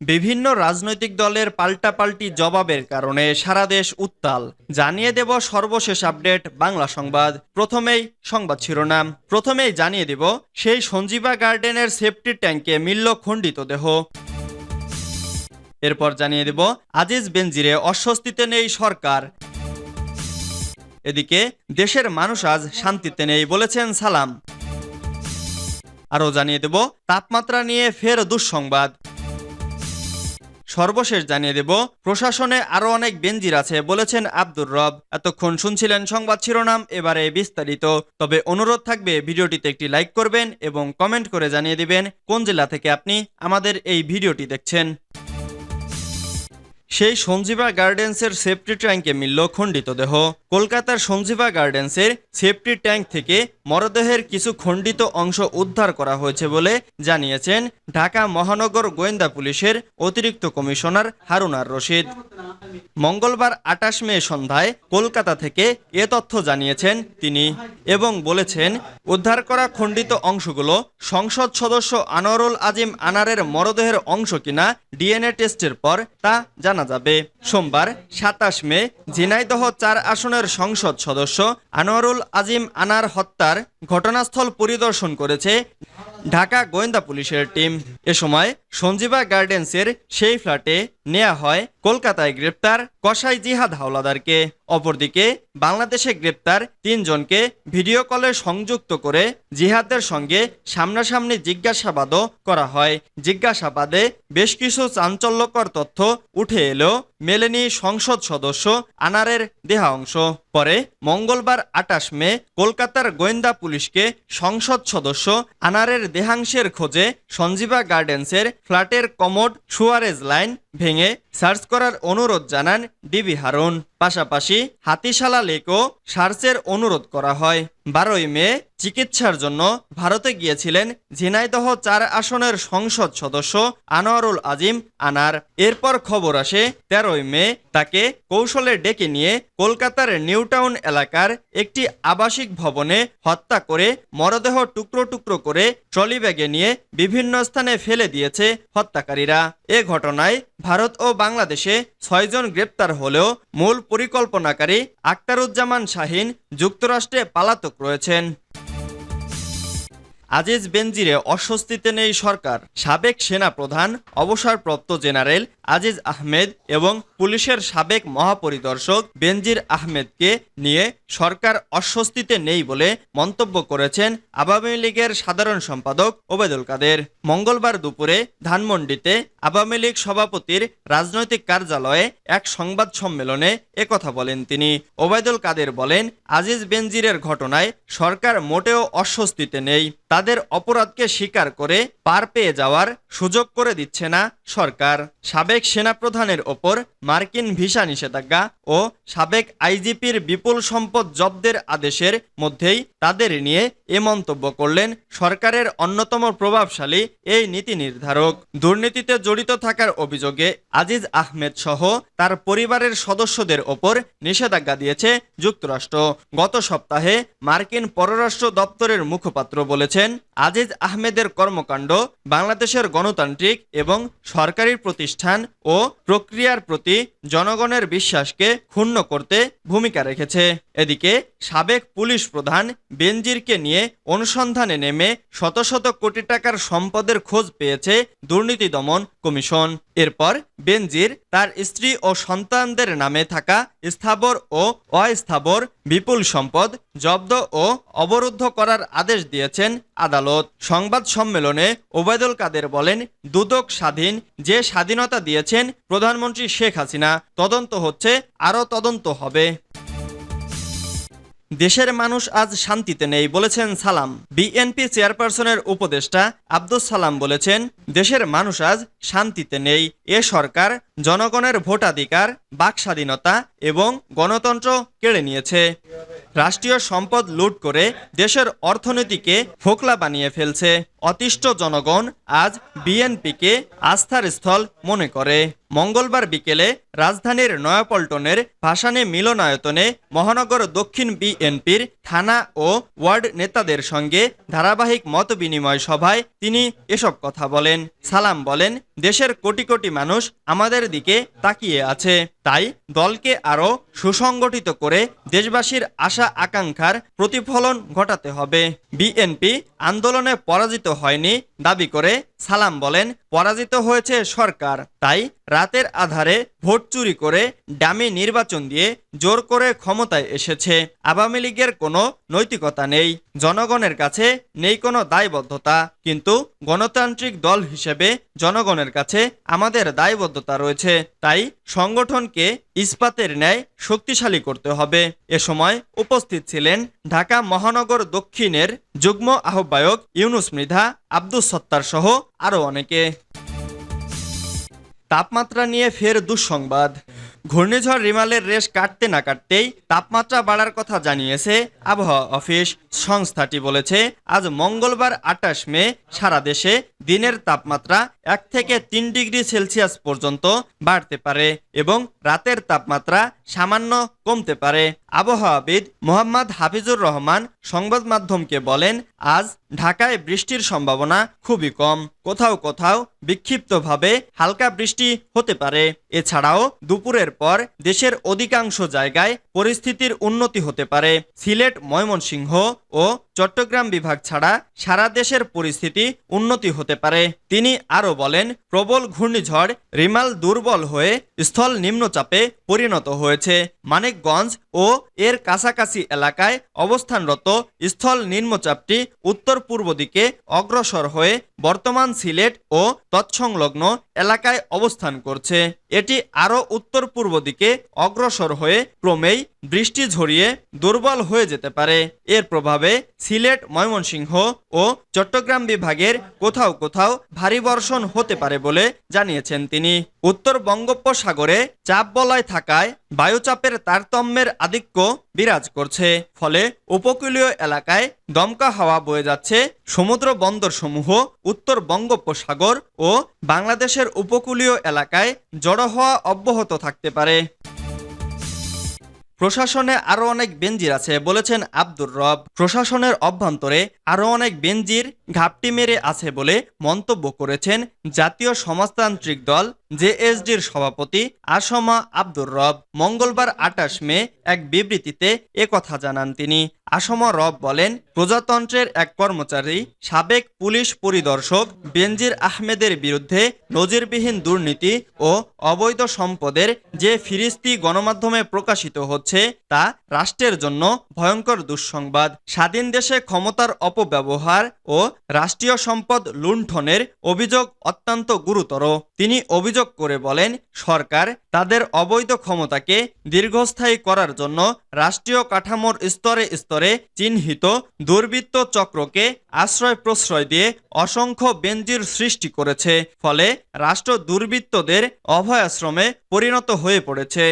বিভিন্ন রাজনৈতিক দলের পাল্টাপাল্টি জবাবের কারণে সারা দেশ উত্তাল। জানিয়ে দেব সর্বশেষ আপডেট, বাংলা সংবাদ। প্রথমেই সংবাদ শিরোনাম। প্রথমেই জানিয়ে দেব, সেই সঞ্জীবা গার্ডেনের সেফটি ট্যাঙ্কে মিলল খণ্ডিত দেহ। এরপর জানিয়ে দেব, আজিজ বেনজিরে অস্বস্তিতে নেই সরকার। এদিকে, দেশের মানুষ আজ শান্তিতে নেই বলেছেন সালাম। আরও জানিয়ে দেব, তাপমাত্রা নিয়ে ফের দুঃসংবাদ। সর্বশেষ জানিয়ে দেব, প্রশাসনে আরও অনেক বেঞ্জির আছে বলেছেন আব্দুর রব। এতক্ষণ শুনছিলেন সংবাদ শিরোনাম, এবারে বিস্তারিত। তবে অনুরোধ থাকবে, ভিডিওটিতে একটি লাইক করবেন এবং কমেন্ট করে জানিয়ে দিবেন কোন জেলা থেকে আপনি আমাদের এই ভিডিওটি দেখছেন। সেই সঞ্জীবা গার্ডেন্সের সেফটি ট্যাঙ্কে মিলল খণ্ডিত দেহ। কলকাতার সঞ্জীবা গার্ডেন্সের সেফটি ট্যাঙ্ক থেকে মরদেহের কিছু খণ্ডিত অংশ উদ্ধার করা হয়েছে বলে জানিয়েছেন ঢাকা মহানগর গোয়েন্দা পুলিশের অতিরিক্ত কমিশনার হারুনার রশিদ। মঙ্গলবার আটাশ মে সন্ধ্যায় কলকাতা থেকে এ তথ্য জানিয়েছেন তিনি এবং বলেছেন, উদ্ধার করা খণ্ডিত অংশগুলো সংসদ সদস্য আনোয়ারুল আজিম আনারের মরদেহের অংশ কিনা ডিএনএ টেস্টের পর তা জানা যাবে, সোমবার সাতাশ মে ঝিনাইদহ চার আসনের সংসদ সদস্য আনোয়ারুল আজিম আনার হত্যার ঘটনাস্থল পরিদর্শন করেছে ঢাকা গোয়েন্দা পুলিশের টিম। এ সময় সঞ্জীবা গার্ডেন্সের সেই ফ্ল্যাটে নেওয়া হয় কলকাতায় গ্রেপ্তার কসাই জিহাদ হাওলাদারকে। অপরদিকে বাংলাদেশে গ্রেপ্তার তিনজনকে ভিডিও কলে সংযুক্ত করে জিহাদের সঙ্গে সামনাসামনি জিজ্ঞাসাবাদও করা হয়। জিজ্ঞাসাবাদে বেশ কিছু চাঞ্চল্যকর তথ্য উঠে এলেও মেলেনি সংসদ সদস্য আনারের দেহাংশ। পরে মঙ্গলবার আটাশ মে কলকাতার গোয়েন্দা পুলিশকে সংসদ সদস্য আনারের দেহাংশের খোঁজে সঞ্জীবা গার্ডেন্সের ফ্ল্যাটের কমোড সুয়ারেজ লাইন ভেঙে সার্চ করার অনুরোধ জানান ডিবি হারুন। পাশাপাশি হাতিশালা লেকও সার্চের অনুরোধ করা হয়। বারোই মে চিকিৎসার জন্য ভারতে গিয়েছিলেন ঝিনাইদহ চার আসনের সংসদ সদস্য আনোয়ারুল আজিম আনার। এরপর খবর আসে, তেরোই মে তাকে কৌশলে ডেকে নিয়ে কলকাতার নিউটাউন এলাকার একটি আবাসিক ভবনে হত্যা করে মরদেহ টুকরো টুকরো করে ট্রলি ব্যাগে নিয়ে বিভিন্ন স্থানে ফেলে দিয়েছে হত্যাকারীরা। এ ঘটনায় ভারত ও বাংলাদেশে ছয়জন গ্রেপ্তার হলেও মূল পরিকল্পনাকারী আক্তারুজ্জামান শাহিন যুক্তরাষ্ট্রে পালাতক রয়েছেন। আজিজ বেনজিরে অস্বস্তিতে নেই সরকার। সাবেক সেনা প্রধান অবসরপ্রাপ্ত জেনারেল আজিজ আহমেদ এবং পুলিশের সাবেক মহাপরিদর্শক বেনজির আহমেদকে নিয়ে সরকার অস্বস্তিতে নেই বলে মন্তব্য করেছেন আওয়ামী লীগের সাধারণ সম্পাদক ওবেদুল কাদের। মঙ্গলবার দুপুরে ধানমন্ডিতে আওয়ামী লীগ সভাপতির রাজনৈতিক কার্যালয়ে এক সংবাদ সম্মেলনে একথা বলেন তিনি। ওবায়দুল কাদের বলেন, আজিজ বেনজিরের ঘটনায় সরকার মোটেও অস্বস্তিতে নেই। তাদের অপরাধকে স্বীকার করে পার পেয়ে যাওয়ার সুযোগ করে দিচ্ছে না সরকার। সাবেক সেনাপ্রধানের ওপর মার্কিন ভিসা নিষেধাজ্ঞা ও সাবেক আইজিপির বিপুল সম্পদ জব্দের আদেশের মধ্যেই তাদের নিয়ে এ মন্তব্য করলেন সরকারের অন্যতম প্রভাবশালী এই নীতি নির্ধারক। দুর্নীতিতে জড়িত থাকার অভিযোগে আজিজ আহমেদ সহ তার পরিবারের সদস্যদের ওপর নিষেধাজ্ঞা দিয়েছে যুক্তরাষ্ট্র। গত সপ্তাহে মার্কিন পররাষ্ট্র দপ্তরের মুখপাত্র বলেছেন, আজিজ আহমেদের কর্মকাণ্ড বাংলাদেশের গণতান্ত্রিক এবং সরকারি প্রতিষ্ঠান ও প্রক্রিয়ার প্রতি জনগণের বিশ্বাসকে ক্ষুণ্ণ করতে ভূমিকা রেখেছে। এদিকে সাবেক পুলিশ প্রধান বেনজিরকে নিয়ে অনুসন্ধানে নেমে শত শত কোটি টাকার সম্পদের খোঁজ পেয়েছে দুর্নীতি দমন কমিশন। এরপর বেনজির তার স্ত্রী ও সন্তানদের নামে থাকা স্থাবর ও অস্থাবর বিপুল সম্পদ জব্দ ও অবরুদ্ধ করার আদেশ দিয়েছেন আদালত। সংবাদ সম্মেলনে ওবায়দুল কাদের বলেন, দুদক স্বাধীন, যে স্বাধীনতা দিয়েছেন প্রধানমন্ত্রী শেখ হাসিনা, তদন্ত হচ্ছে, আরও তদন্ত হবে। দেশের মানুষ আজ শান্তিতে নেই, বলেছেন সালাম। বিএনপি চেয়ারপারসনের উপদেষ্টা আব্দুস সালাম বলেছেন, দেশের মানুষ আজ শান্তিতে নেই, এ সরকার জনগণের ভোটাধিকার বাক স্বাধীনতা এবং গণতন্ত্র কেড়ে নিয়েছে। রাষ্ট্রীয় সম্পদ লুট করে দেশের অর্থনীতিকে ফোকলা বানিয়ে ফেলছে। অতিষ্ঠ জনগণ আজ বিএনপিকে আস্থার স্থল মনে করে। মঙ্গলবার বিকেলে রাজধানীর নয়াপল্টনের ভাসানী মিলনায়তনে মহানগর দক্ষিণ বিএনপির থানা ও ওয়ার্ড নেতাদের সঙ্গে ধারাবাহিক মত বিনিময় সভায় তিনি এসব কথা বলেন। সালাম বলেন দেশের কোটি কোটি মানুষ আমাদের দিকে তাকিয়ে আছে। তাই দলকে আরও সুসংগঠিত করে দেশবাসীর আশা আকাঙ্ক্ষার প্রতিফলন ঘটাতে হবে। বিএনপি আন্দোলনে পরাজিত হয়নি দাবি করে সালাম বলেন, পরাজিত হয়েছে সরকার। তাই রাতের আধারে ভোট চুরি করে ডামি নির্বাচন দিয়ে জোর করে ক্ষমতায় এসেছে। আওয়ামী লীগের কোনো নৈতিকতা নেই। জনগণের কাছে নেই কোনো দায়বদ্ধতা। কিন্তু গণতান্ত্রিক দল হিসেবে জনগণের কাছে আমাদের দায়বদ্ধতা রয়েছে। তাই সংগঠনকে ইস্পাতের ন্যায় শক্তিশালী করতে হবে। এ সময় উপস্থিত ছিলেন ঢাকা মহানগর দক্ষিণের যুগ্ম আহ্বায়ক ইউনুস মৃধা, আব্দুস সত্তার সহ আরও অনেকে। তাপমাত্রা নিয়ে ফের দুঃসংবাদ। ঘূর্ণিঝড় রিমালের রেশ কাটতে না কাটতেই তাপমাত্রা বাড়ার কথা জানিয়েছে আবহাওয়া অফিস সংস্থাটি বলেছে, আজ মঙ্গলবার আটাশ মে, সারা দেশে দিনের তাপমাত্রা এক থেকে তিন ডিগ্রি সেলসিয়াস পর্যন্ত বাড়তে পারে এবং রাতের তাপমাত্রা সামান্য কমতে পারে। আবহাওয়াবিদ মোহাম্মদ হাফিজুর রহমান সংবাদ মাধ্যমকে বলেন, আজ ঢাকায় বৃষ্টির সম্ভাবনা খুবই কম। কোথাও কোথাও বিক্ষিপ্তভাবে হালকা বৃষ্টি হতে পারে। এছাড়াও দুপুরের পর দেশের অধিকাংশ জায়গায় পরিস্থিতির উন্নতি হতে পারে। সিলেট, ময়মনসিংহ ও চট্টগ্রাম বিভাগ ছাড়া সারা দেশের পরিস্থিতি উন্নতি হতে পারে। তিনি আরও বলেন, প্রবল ঘূর্ণিঝড় রিমাল দুর্বল হয়ে স্থল নিম্নচাপে পরিণত হয়েছে। মানিকগঞ্জ ও এর কাছাকাছি এলাকায় অবস্থানরত স্থল নিম্নচাপটি উত্তর পূর্ব দিকে অগ্রসর হয়ে বর্তমান সিলেট ও তৎসংলগ্ন এলাকায় অবস্থান করছে। এটি আরও উত্তর পূর্ব দিকে অগ্রসর হয়ে ক্রমেই বৃষ্টি ঝরিয়ে দুর্বল হয়ে যেতে পারে। এর প্রভাবে সিলেট, ময়মনসিংহ ও চট্টগ্রাম বিভাগের কোথাও কোথাও ভারী বর্ষণ হতে পারে বলে জানিয়েছেন তিনি। উত্তর বঙ্গোপসাগরে চাপ বলয় থাকায় বায়ুচাপের তারতম্যের আধিক্য বিরাজ করছে। ফলে উপকূলীয় এলাকায় দমকা হাওয়া বয়ে যাচ্ছে। সমুদ্র বন্দর সমূহ উত্তর বঙ্গোপসাগর ও বাংলাদেশের উপকূলীয় এলাকায় জড়ো হওয়া অব্যাহত থাকতে পারে। প্রশাসনে আরও অনেক বেঞ্জির আছে, বলেছেন আব্দুর রব। প্রশাসনের অভ্যন্তরে আরও অনেক বেঞ্জির ঘাপটি মেরে আছে বলে মন্তব্য করেছেন জাতীয় সমাজতান্ত্রিক দল জেএসডির সভাপতি আসমা আব্দুর রব। মঙ্গলবার আটাশ মে এক বিবৃতিতে কথা জানান তিনি। আসমা রব বলেন, প্রজাতন্ত্রের এক কর্মচারী, সাবেক পুলিশ পরিদর্শক বেনজির আহমেদের বিরুদ্ধে নজিরবিহীন দুর্নীতি ও অবৈধ সম্পদের যে ফিরিস্তি গণমাধ্যমে প্রকাশিত হচ্ছে তা রাষ্ট্রের জন্য ভয়ঙ্কর দুঃসংবাদ, স্বাধীন দেশে ক্ষমতার অপব্যবহার ও রাষ্ট্রীয় সম্পদ লুণ্ঠনের অভিযোগ অত্যন্ত গুরুতর। তিনি অভিযোগ করে বলেন, সরকার তাদের অবৈধ ক্ষমতাকে দীর্ঘস্থায়ী করার জন্য রাষ্ট্রীয় কাঠামোর স্তরে স্তরে চিহ্নিত দুর্বৃত্ত চক্রকে আশ্রয় প্রশ্রয় দিয়ে অসংখ্য বেঞ্জির সৃষ্টি করেছে, ফলে রাষ্ট্র দুর্বৃত্তদের অভয়াশ্রমে পরিণত হয়ে পড়েছে।